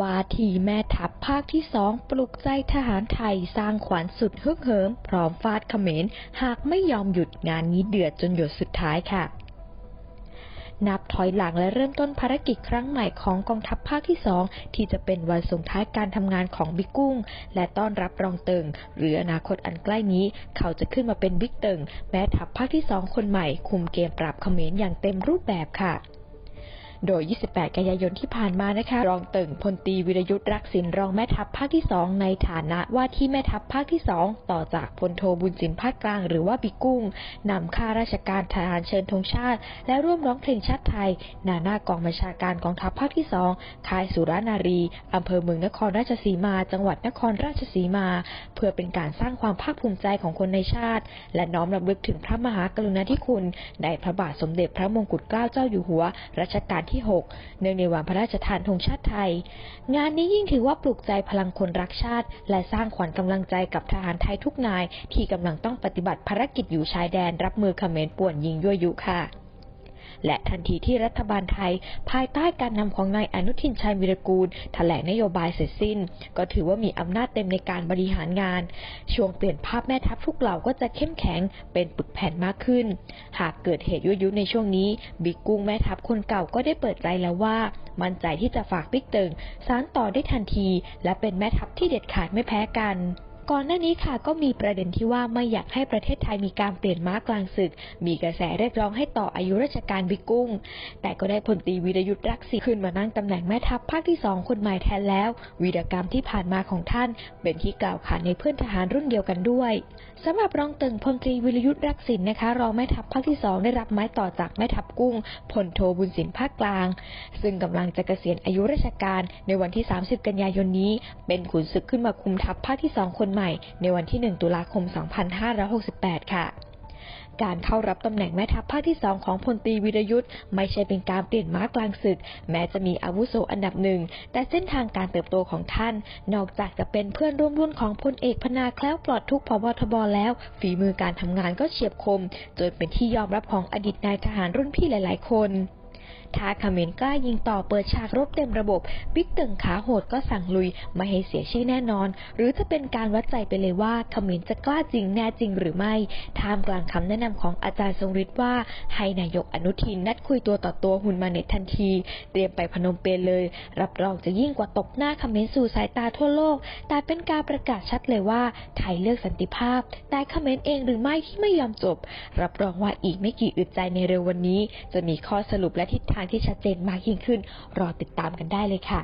ว่าทีแม่ทัพภาคที่สองปลุกใจทหารไทยสร้างขวัญสุดฮึกเหิม พร้อมฟาดเขมร หากไม่ยอมหยุดงานนี้เดือดจนหยดสุดท้ายค่ะ นับถอยหลังและเริ่มต้นภารกิจครั้งใหม่ของกองทัพภาคที่สองที่จะเป็นวันส่งท้ายการทำงานของบิ๊กกุ้ง และต้อนรับรองเติง หรืออนาคตอันใกล้นี้ เขาจะขึ้นมาเป็นบิ๊กเติง แม้ทัพภาคที่สองคนใหม่คุมเกมปราบเขมรอย่างเต็มรูปแบบค่ะ โดย 28 กันยายนที่ผ่านมานะคะ รองติ่งพลตีวิรยุทธ์รักษินรองแม่ทัพภาคที่ 2 ในฐานะว่าที่แม่ทัพภาคที่ 2 ต่อจากพลโทบุญสินภาคกลางหรือว่าบิกุ้งนำข้าราชการทหารเชิญธงชาติ และร่วมร้องเพลงชาติไทยหนาหน้ากองบัญชาการกองทัพภาคที่ 2 ค่ายสุรานารีอำเภอเมืองนครราชสีมา จังหวัดนครราชสีมา เพื่อเป็นการสร้างความภาคภูมิใจของคนในชาติ และน้อมรำลึกถึงพระมหากรุณาธิคุณในพระบาทสมเด็จพระมงกุฎเกล้าเจ้าอยู่หัวรัชกาลที่6 เนื่องในวันพระราชทานธงชาติไทย งานนี้ยิ่งถือว่าปลุกใจพลังคนรักชาติ และสร้างขวัญกำลังใจกับทหารไทยทุกนาย ที่กำลังต้องปฏิบัติภารกิจอยู่ชายแดนรับมือเขมรป่วนยิงยั่วยุค่ะ และทันทีที่รัฐบาลไทย ภายใต้การนำของนายอนุทินชัยวิรกูลแถลงนโยบายเสร็จสิ้น ก็ถือว่ามีอำนาจเต็มในการบริหารงาน ช่วงเปลี่ยนภาพแม่ทัพทุกเหล่าก็จะเข้มแข็งเป็นปึกแผ่นมากขึ้น หากเกิดเหตุยั่วยุในช่วงนี้ บิ๊กกุ้งแม่ทัพคนเก่าก็ได้เปิดใจแล้วว่า มั่นใจที่จะฝากบิ๊กเติงสารต่อได้ทันที และเป็นแม่ทัพที่เด็ดขาดไม่แพ้กัน ก่อนหน้านี้ค่ะก็มีประเด็นที่ว่าไม่อยากให้ประเทศไทยมีการเปลี่ยนม้ากลางศึก มีกระแสเรียกร้องให้ต่ออายุราชการบิ๊กกุ้ง แต่ก็ได้พลตีวีรยุทธ์รักษิขึ้นมานั่งตำแหน่งแม่ทัพภาคที่สองคนใหม่แทนแล้ว วีรกรรมที่ผ่านมาของท่าน เป็นที่กล่าวขานในเพื่อนทหารรุ่นเดียวกันด้วยสำหรับรองตึงพลตรีวิรยุทธ์รักษิณนะคะ รองแม่ทัพภาคที่สองได้รับไม้ต่อจากแม่ทัพกุ้งพลโทบุญสินภาคกลาง ซึ่งกำลังจะเกษียณอายุราชการในวันที่ 30 กันยายนนี้ เป็นขุนศึกขึ้นมาคุมทัพภาคที่2คนใหม่ในวันที่ 1 ตุลาคม 2568 ค่ะการเข้ารับตำแหน่งแม่ทัพภาคที่ 2 ของพลตรีวิรยุทธ์ไม่ใช่เป็นการเปลี่ยนม้ากลางศึก แม้จะมีอาวุโสอันดับหนึ่ง แต่เส้นทางการเติบโตของท่าน นอกจากจะเป็นเพื่อนร่วมรุ่นของพลเอกพนาแคล้วปลอดทุกพบทบแล้ว ฝีมือการทำงานก็เฉียบคม จนเป็นที่ยอมรับของอดีตนายทหารรุ่นพี่หลาย ๆ คน ถ้าเขมรกล้ายิงต่อเปิดฉากรบเต็มระบบ บิ๊กตึงขาโหดก็สั่งลุย ไม่ให้เสียชื่อแน่นอน หรือจะเป็นการวัดใจไปเลยว่าเขมรจะกล้าจริงแน่จริงหรือไม่ ท่ามกลางคำแนะนำของอาจารย์ทรงฤทธิ์ว่า ให้นายกอนุทินนัดคุยตัวต่อตัวหุ่นมาเน็ตทันที เตรียมไปพนมเปญเลย รับรองจะยิ่งกว่าตกหน้าเขมรสู่สายตาทั่วโลก แต่เป็นการประกาศชัดเลยว่าไทยเลือกสันติภาพ แต่เขมรเองหรือไม่ที่ไม่ยอมจบ รับรองว่าอีกไม่กี่อึดใจในเร็ววันนี้ จะมีข้อสรุปและทิศทางที่ชัดเจนมากยิ่งขึ้น รอติดตามกันได้เลยค่ะ